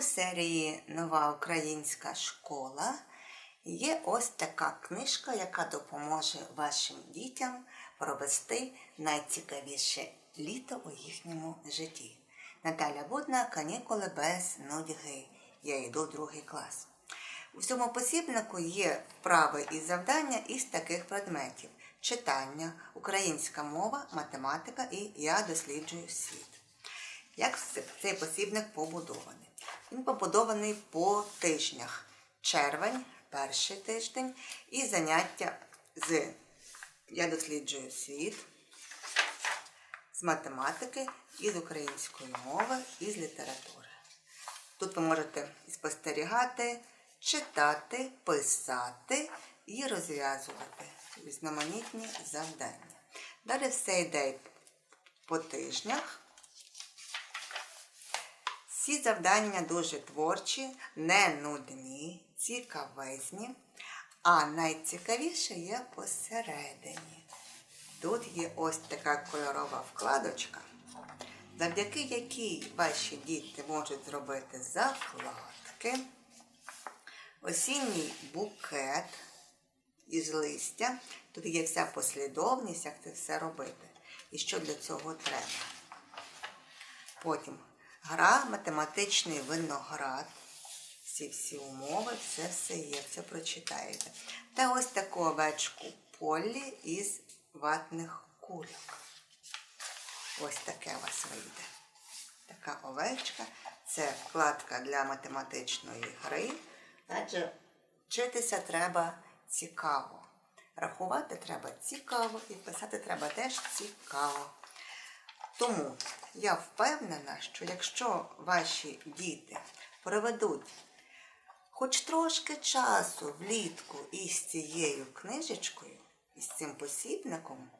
серії Нова українська школа є ось така книжка, яка допоможе вашим дітям провести найцікавіше літо у їхньому житті. Наталя Будна Канікули без нудьги. Я йду другий клас. У цьому посібнику є вправи і завдання із таких предметів: читання, українська мова, математика і я досліджую світ. Як цей посібник побудований? Він побудований по тижнях. Червень, перший тиждень, і заняття з Я досліджую світ, з математики, і з української мови, і з літератури. Тут ви можете спостерігати, читати, писати і розв'язувати різноманітні завдання. Далі все йде по тижнях. Всі завдання дуже творчі, не нудні, цікавезні, а найцікавіше є посередині. Тут є ось така кольорова вкладочка, завдяки якій ваші діти можуть зробити закладки, осінній букет із листя. Тут є вся послідовність, як це все робити. І що для цього треба. Потім гра, математичний виноград. Всі всі умови, все все є, все прочитаєте. Та ось таку овечку полі із ватних кульок. Ось таке у вас вийде. Така овечка. Це вкладка для математичної гри. Адже вчитися треба цікаво. Рахувати треба цікаво і писати треба теж цікаво. Тому я впевнена, що якщо ваші діти проведуть хоч трошки часу влітку із цією книжечкою, із цим посібником,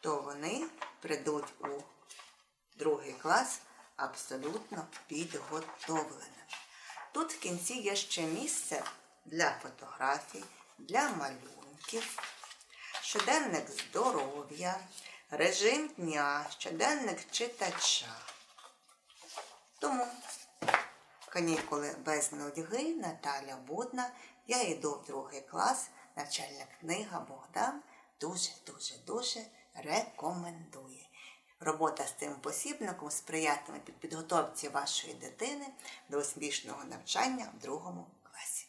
то вони прийдуть у другий клас абсолютно підготовленими. Тут в кінці є ще місце для фотографій, для малюнків, щоденник здоров'я, режим дня, щоденник читача. Тому канікули без нудьги Наталя Будна. Я йду в другий клас. Навчальна книга Богдан дуже-дуже дуже рекомендує. Робота з цим посібником сприятиме під підготовці вашої дитини до успішного навчання в другому класі.